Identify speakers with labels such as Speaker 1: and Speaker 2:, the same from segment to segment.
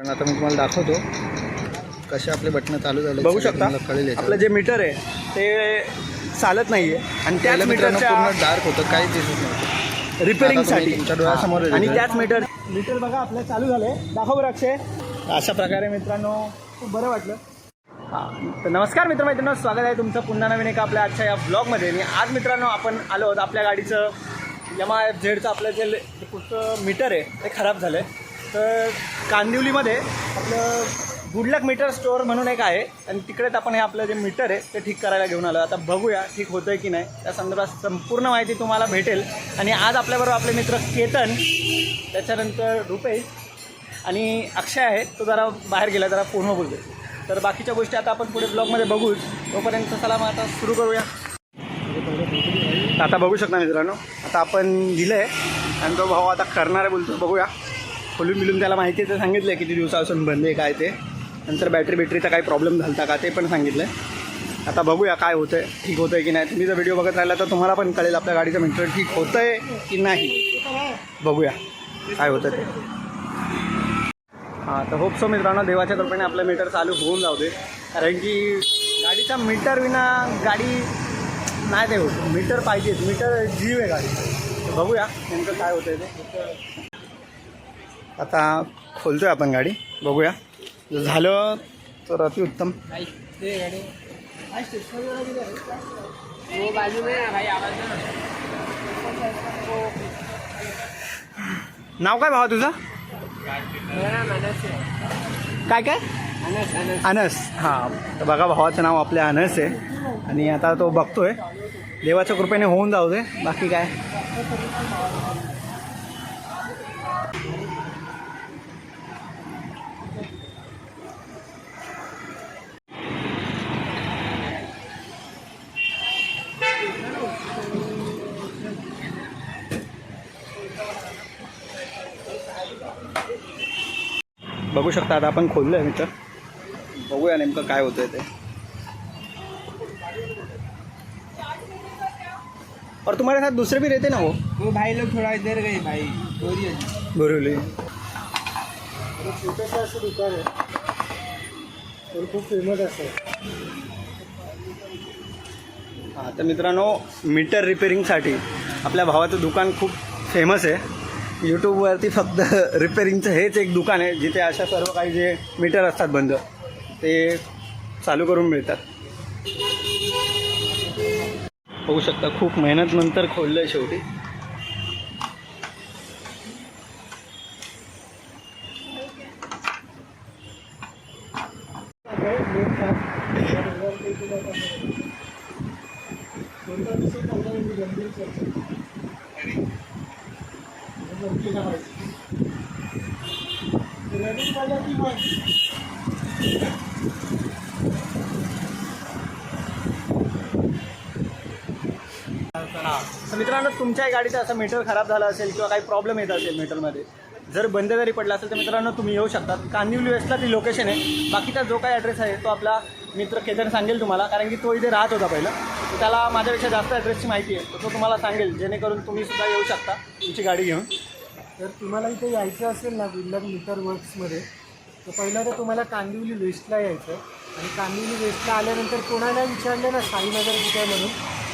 Speaker 1: कारण आता मी तुम्हाला दाखवतो कसे आपले बटणं चालू झाले
Speaker 2: बघू शकता.
Speaker 1: कळेल.
Speaker 2: आपलं जे मीटर आहे ते चालत नाहीये. आणि त्याच मीटरच्या
Speaker 1: पूर्ण डार्क होतं काहीच दिसत नव्हतं.
Speaker 2: रिपेअरिंगसाठी
Speaker 1: तुमच्या डोळ्यासमोर आहे
Speaker 2: आणि
Speaker 1: मीटर.
Speaker 2: त्याच मीटर मीटर बघा आपलं चालू झालंय. दाखव बरं अक्षय. अशा प्रकारे मित्रांनो खूप बरं वाटलं. हां. तर नमस्कार मित्रमैत्रिणी स्वागत आहे तुमचं पुन्हा नवीन एका आपल्या आजच्या या ब्लॉगमध्ये आणि आज मित्रांनो आपण आलो आहोत आपल्या गाडीचं यमा एफ झेडचं आपलं जे पुढचं मीटर आहे ते खराब झालं आहे तर कांदिवलीमध्ये आपलं गुडलक मीटर स्टोअर म्हणून एक आहे. आणि तिकडेच आपण हे आपलं जे मीटर आहे ते ठीक करायला घेऊन आलो. आता बघूया ठीक होतं आहे की नाही. त्या संदर्भात संपूर्ण माहिती तुम्हाला भेटेल. आणि आज आपल्याबरोबर आपले मित्र केतन त्याच्यानंतर रुपेश आणि अक्षय आहे तो जरा बाहेर गेला जरा फोनवर बोलतो तर बाकीच्या गोष्टी आता आपण पुढे ब्लॉगमध्ये बघूच. तोपर्यंत चला मग आता सुरू करूया. आता बघू शकता मित्रांनो. आता आपण दिलं आहे आणि तो भाऊ आता करणार आहे बोलतो बघूया. खोलून मिळून त्याला माहिती आहे ते सांगितलं आहे किती दिवसापासून बंद आहे काय ते. नंतर बॅटरी बॅटरीचा काही प्रॉब्लेम झाला का ते पण सांगितलं आहे आता बघूया काय होतं आहे ठीक होतं आहे की नाही. तुम्ही जर व्हिडिओ बघत राहिला तर तुम्हाला पण कळेल आपल्या गाडीचं मीटर ठीक होतं आहे की नाही. बघूया काय होतं ते. हां तर होप सो मित्रांनो देवाच्या कृपेने आपलं मीटर चालू होऊन जाऊ दे. कारण की गाडीचा मीटर विना गाडी नाही ते होत मीटर पाहिजेच. मीटर जीव आहे गाडी तर बघूया नेमकं काय होतं ते. आता खोलतो आहे आपण गाडी. बघूया. जर झालं तर अतिउत्तम नाव काय भावा तुझं? काय काय? अनस. हां. तर बघा भावाचं नाव आपल्या अनस आहे. आणि आता तो बघतोय. देवाच्या कृपेने होऊन जाऊ दे. बाकी काय? बघू शकता आता आपण खोललो आहे मित्र. बघूया नेमकं काय होतंय ते. और तुम्हारे साथ दूसरे भी रहते ना वो?
Speaker 3: वो भाई लोग थोड़ा इधर गए भाई।
Speaker 2: बोरिवली।
Speaker 3: छोटंसं असं दुकान आहे तर खूप फेमस असं
Speaker 2: हां तर मित्रांनो मीटर रिपेरिंगसाठी आपल्या भावाचं दुकान खूप फेमस आहे. यूट्यूबवरती फक्त रिपेरिंगचं हेच एक दुकान आहे जिथे अशा सर्व काही जे मीटर असतात बंद ते चालू करून मिळतात. होऊ शकता खूप मेहनत नंतर खोललं आहे शेवटी तर मित्रांनो तुमच्याही गाडीचं असं मीटर खराब झालं असेल किंवा काही प्रॉब्लेम येत असेल मीटरमध्ये जर बंद जरी पडला असेल तर मित्रांनो तुम्ही येऊ शकता. कांदिवली वेस्टला ती लोकेशन आहे. बाकीचा जो काही ॲड्रेस आहे तो आपला मित्र केदार सांगेल तुम्हाला कारण की तो इथे राहत होता पहिला. तर त्याला माझ्यापेक्षा जास्त ॲड्रेसची माहिती आहे. तर तो तुम्हाला सांगेल जेणेकरून तुम्ही सुद्धा येऊ शकता तुमची गाडी घेऊन.
Speaker 3: तर तुम्हाला इथे यायचं असेल ना गुल्लक मीटर वर्क्समध्ये तर पहिलं तर तुम्हाला कांदिवली वेस्टला यायचं आणि कांदिवली वेस्टला आल्यानंतर कोणाला विचारलं ना साईनगर कुठे आहे म्हणून?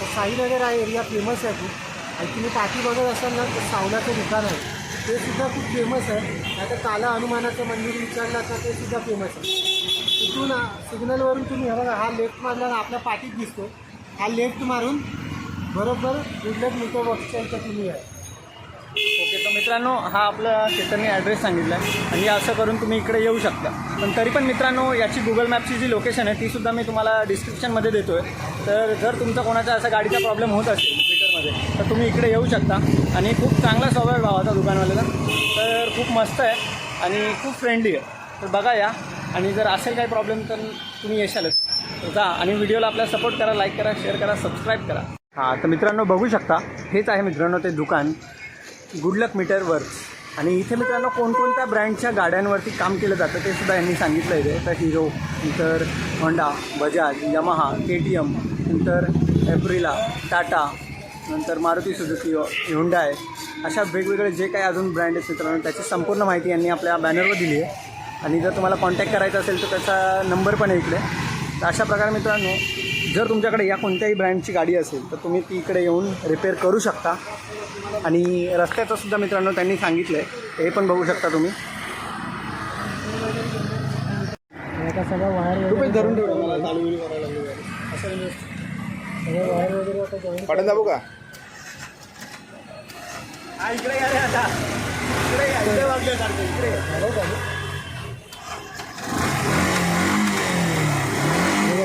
Speaker 3: तर साईनगर हा एरिया फेमस आहे खूप. आणि तुम्ही पाठी बघत असाल ना तर सावलाचं दुकान आहे. ते सुद्धा खूप फेमस आहे. आता काला हनुमानाचं मंदिर विचारलं तर ते सुद्धा फेमस आहे. तिथून सिग्नलवरून तुम्ही हे बघा हा लेफ्ट मारला ना आपल्या पाठीत दिसतो हा लेफ्ट मारून बरोबर गुडलक मीटर वर्क्सच्या इथं तुम्ही आहे
Speaker 2: ओके तर मित्रांनो हा आपला चेतनने ॲड्रेस सांगितला आहे आणि असं करून तुम्ही इकडे येऊ शकता. पण तरी पण मित्रांनो याची गुगल मॅपची जी लोकेशन आहे ती सुद्धा मी तुम्हाला डिस्क्रिप्शनमध्ये देतो आहे तर जर तुमचा कोणाचा असा गाडीचा प्रॉब्लेम होत असेल मीटरमध्ये तर तुम्ही इकडे येऊ शकता. आणि खूप चांगला स्वभाव भावाचा दुकानवाल्याला तर खूप मस्त आहे आणि खूप फ्रेंडली आहे. तर बघा या. आणि जर असेल काही प्रॉब्लेम तर तुम्ही येशालच जा आणि व्हिडिओला आपल्याला सपोर्ट करा लाईक करा शेअर करा सबस्क्राईब करा. हां तर मित्रांनो बघू शकता. हेच आहे मित्रांनो ते दुकान. गुडलक मीटरवर आणि इथे मित्रांनो कोणकोणत्या ब्रँडच्या गाड्यांवरती काम केलं जातं ते सुद्धा यांनी सांगितलं आहे तर हिरो नंतर Honda Bajaj Yamaha K T M नंतर एप्रिला टाटा नंतर मारुती सुजुकी हुंडा आहे अशा वेगवेगळे जे काही अजून ब्रँड आहेत मित्रांनो त्याची संपूर्ण माहिती यांनी आपल्या बॅनरवर दिली आहे. आणि जर तुम्हाला कॉन्टॅक्ट करायचा असेल तर त्याचा नंबर पण आहे इकडे. तर अशा प्रकारे मित्रांनो जर तुमच्याकडे या कोणत्याही ब्रँडची गाडी असेल तर तुम्ही ती इकडे येऊन रिपेअर करू शकता. आणि रस्त्याचं सुद्धा मित्रांनो त्यांनी सांगितलं आहे हे पण बघू शकता तुम्ही.
Speaker 3: सगळं वायर
Speaker 2: धरून ठेव मला चालू बिलू करायला लागली असं
Speaker 3: सगळं वायर वगैरे आता जॉईन
Speaker 1: पाठवून दाबू का?
Speaker 2: इकडे या रे आता.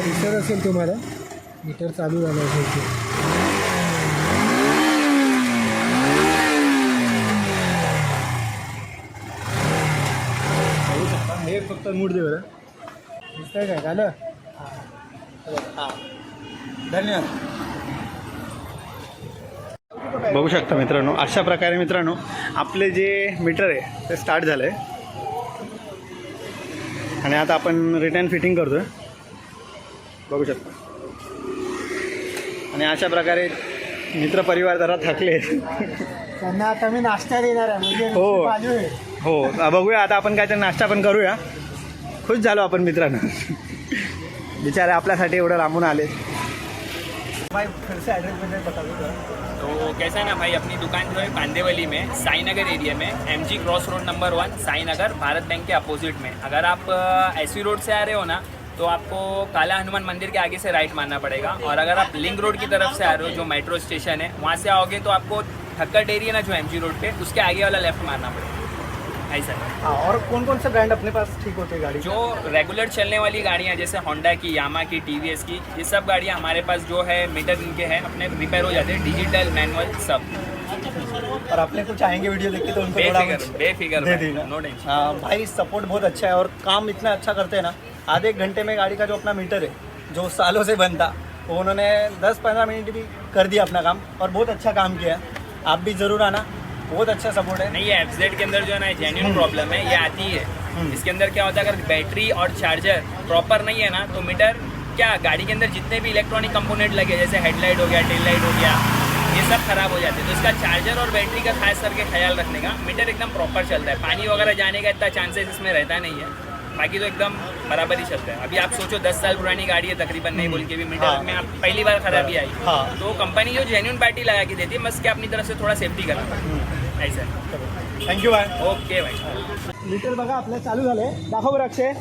Speaker 2: इकडे
Speaker 3: असेल तुम्हाला. मीटर चालू झालं
Speaker 2: शकता हे फक्त मूड दे बरं.
Speaker 3: दिसतंय काय? झालं?
Speaker 2: हां धन्यवाद. बघू शकता मित्रांनो अशा प्रकारे मित्रांनो आपले जे मीटर आहे ते स्टार्ट झालं आहे आणि आता आपण रिटर्न फिटिंग करतो आहे बघू शकता. आणि अशा प्रकारे मित्रपरिवार जरा थकले.
Speaker 3: त्यांना आता मी नाश्ता देणार आहे म्हणजे
Speaker 2: हो. हो. बघूया आता आपण काहीतरी नाश्ता पण करूया. खुश झालो आपण मित्रांनो. बिचारे आपल्यासाठी एवढं लांबून आले. भाई फिर से एड्रेस बदल बता दो जरा.
Speaker 4: तो कैसा है ना भाई अपनी दुकान जो है कांदेवली में साई नगर एरिया में M G cross road number one Sai Nagar Bharat bank के अपोजिट में. अगर आप एस रोड से आ रहे हो ना तो आपको काला हनुमान मंदिर के आगे से राइट मारना पड़ेगा। और अगर आप लिंक रोड की तरफ़ से आ रहे हो जो मेट्रो स्टेशन है वहाँ से आओगे तो आपको ठक्कर डेरी है ना जो एम जी रोड पे उसके आगे वाला लेफ़्ट मारना पड़ेगा। ऐसा हाँ।
Speaker 2: और कौन कौन से ब्रांड अपने पास ठीक होते हैं गाड़ी?
Speaker 4: जो रेगुलर चलने वाली गाड़ियाँ जैसे होंडा की यामा की टी की ये सब गाड़ियाँ हमारे पास जो है मीटर इनके हैं अपने रिपेयर हो जाते हैं डिजिटल मैनुअल सब।
Speaker 2: और अपने कुछ आएँगे वीडियो देख के तो उनको थोड़ा
Speaker 4: बेफिक्र बेफिक्र
Speaker 2: दे देना।
Speaker 4: नो टेंशन
Speaker 2: हाँ, भाई सपोर्ट बहुत अच्छा है और काम इतना अच्छा करते हैं ना आधे एक घंटे में गाड़ी का जो अपना मीटर है जो सालों से बंद था वो उन्होंने 10-15 मिनट भी कर दिया अपना काम और बहुत अच्छा काम किया। आप भी ज़रूर आना बहुत अच्छा सपोर्ट है।
Speaker 4: नहीं ये एफ़ के अंदर जो है ना जेन्यून प्रॉब्लम है ये आती है।
Speaker 2: हम्म।
Speaker 4: इसके अंदर क्या होता है अगर बैटरी और चार्जर प्रॉपर नहीं है ना तो मीटर क्या गाड़ी के अंदर जितने भी इलेक्ट्रॉनिक कंपोनेंट लगे जैसे हेडलाइट हो गया टेल लाइट हो गया ये सब खराब हो जाते हैं। तो इसका चार्जर और बैटरी का खास करके ख्याल रखने का मीटर एकदम प्रॉपर चलता है। पानी वगैरह जाने का इतना चांसेस इसमें रहता नहीं है। बाकी तो एकदम बराबर ही चलता है। अभी आप सोचो दस साल पुरानी गाड़ी है तकरीबन नहीं बोल के भी मीटर
Speaker 2: हाँ।
Speaker 4: में आप पहली बार खराबी आई।
Speaker 2: हाँ।
Speaker 4: तो कंपनी जो जेन्यून पार्टी लगा के देती है बस के अपनी तरफ से थोड़ा सेफ्टी करा। ऐसा
Speaker 2: थँक्यू बाय
Speaker 4: ओके भाई
Speaker 2: मीटर बघा आपलं चालू झाले दाखव बरं अक्षय.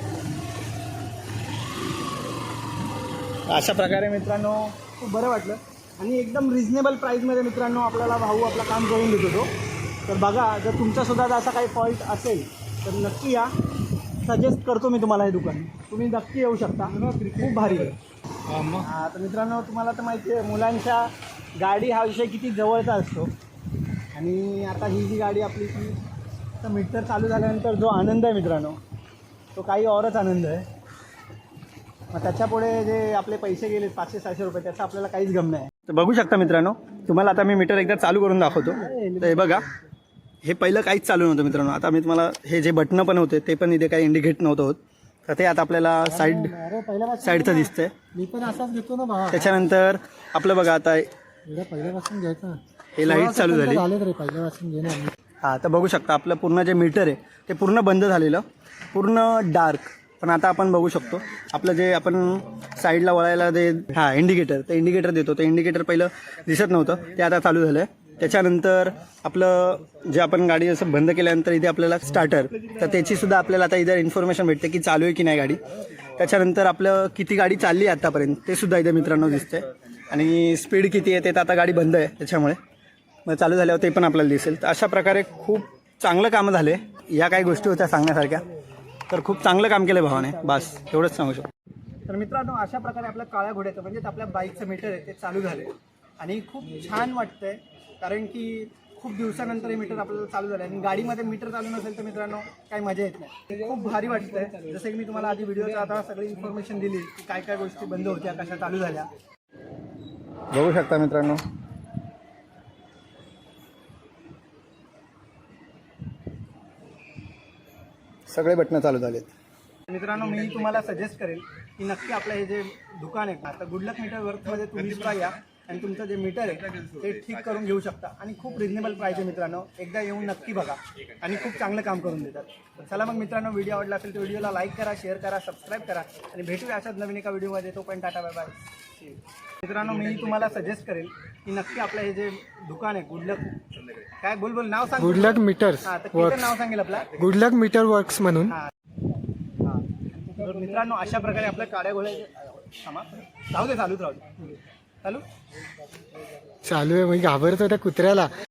Speaker 2: अशा प्रकारे मित्रांनो खूप बरं वाटलं. आणि एकदम रिझनेबल प्राईजमध्ये मित्रांनो आपल्याला भाऊ आपलं काम करून देत होतो तर बघा जर तुमच्यासुद्धा असा काही फॉल्ट असेल तर नक्की या. सजेस्ट करतो मी तुम्हाला हे दुकान. तुम्ही नक्की येऊ शकता. खूप भारी आहे. हा तर मित्रांनो तुम्हाला तर माहिती आहे मुलांच्या गाडी हा विषय किती जवळचा असतो. आणि आता ही जी गाडी आपली ती तर मीटर चालू झाल्यानंतर जो आनंद आहे मित्रांनो तो काही औरच आनंद आहे. मग त्याच्यापुढे जे आपले पैसे गेले पाचशे सहाशे रुपये त्याचा आपल्याला काहीच गम नाही. तर बघू शकता मित्रांनो तुम्हाला आता मी मीटर एकदा चालू करून दाखवतो. तर हे बघा हे पहिलं काहीच चालू नव्हतं मित्रांनो. आता मी तुम्हाला हे जे बटणं पण होते ते पण इथे काही इंडिकेट नव्हतं होत. तर ते आता आपल्याला साईड साईडचं दिसतंय.
Speaker 3: मी पण असाच घेतो ना भावा
Speaker 2: त्याच्यानंतर आपलं बघा आता
Speaker 3: पहिल्यापासून घ्यायचं
Speaker 2: हे लाइट चालू झाली.
Speaker 3: रे पहिल्यापासून घेणार
Speaker 2: हां तर बघू शकता आपलं पूर्ण जे मीटर आहे ते पूर्ण बंद झालेलं. पूर्ण डार्क पण आता आपण बघू शकतो. आपलं जे आपण साईडला वळायला जे हां इंडिकेटर ते इंडिकेटर देतो. ते इंडिकेटर पहिलं दिसत नव्हतं. ते आता चालू झालं आहे त्याच्यानंतर आपलं जे आपण गाडी असं बंद केल्यानंतर इथे आपल्याला स्टार्टर तर त्याची सुद्धा आपल्याला आता इथे इन्फॉर्मेशन भेटते की चालू आहे की नाही गाडी. त्याच्यानंतर आपलं किती गाडी चालली आहे आत्तापर्यंत ते सुद्धा इथे मित्रांनो दिसते आणि स्पीड किती आहे ते तर आता गाडी बंद आहे त्याच्यामुळे. मग चालू झाल्यावर ते पण आपल्याला दिसेल. तर अशा प्रकारे खूप चांगलं कामं झाले या काही गोष्टी होत्या सांगण्यासारख्या. तर खूप चांगलं काम केलं भावाने. बस एवढंच सांगू शकतो. तर मित्रांनो अशा प्रकारे आपल्या काळ्या घोड्याचं म्हणजे आपल्या बाईकचं मीटर आहे ते चालू झाले आणि खूप छान वाटतंय. कारण की खूप दिवसानंतर हे मीटर आपल्याला चालू झालं आणि गाडीमध्ये मीटर चालू नसेल तर मित्रांनो काही मजा येत नाही. खूप भारी वाटतंय. जसं की मी तुम्हाला आधी व्हिडिओचा आता सगळी इन्फॉर्मेशन दिली की काय काय गोष्टी बंद होत्या कशा चालू झाल्या. बघू शकता मित्रांनो. सगळे बटणं चालू झालेत. मित्रांनो मी तुम्हाला सजेस्ट करेल की नक्की आपलं हे जे दुकान आहे आता गुडलक मीटर वर्कमध्ये तुम्ही सुद्धा या. आणि तुमचं जे मीटर आहे ते ठीक करून घेऊ शकता. आणि खूप रिजनेबल प्राईस आहे मित्रांनो. एकदा येऊन नक्की बघा. आणि खूप चांगलं काम करून देतात. चला मग मित्रांनो व्हिडिओ आवडला असेल तर व्हिडिओला लाईक करा शेअर करा सबस्क्राईब करा. आणि भेटूया अशाच नवीन एका व्हिडिओमध्ये तो पण टाटा बाय बाय मित्रांनो मी तुम्हाला सजेस्ट करेल की नक्की आपलं हे जे दुकान आहे गुडलक काय? बोल बोल. नाव सांग.
Speaker 3: गुडलक मीटर्स
Speaker 2: हा तर किती नाव सांगेल आपला.
Speaker 3: गुडलक मीटर वर्क्स म्हणून.
Speaker 2: हा. हा. तर मित्रांनो अशा प्रकारे आपल्या काड्या गोळ्या थांबा. राहू दे चालूच राहू दे. चालू
Speaker 3: चालू आहे मी घाबरतो त्या कुत्र्याला.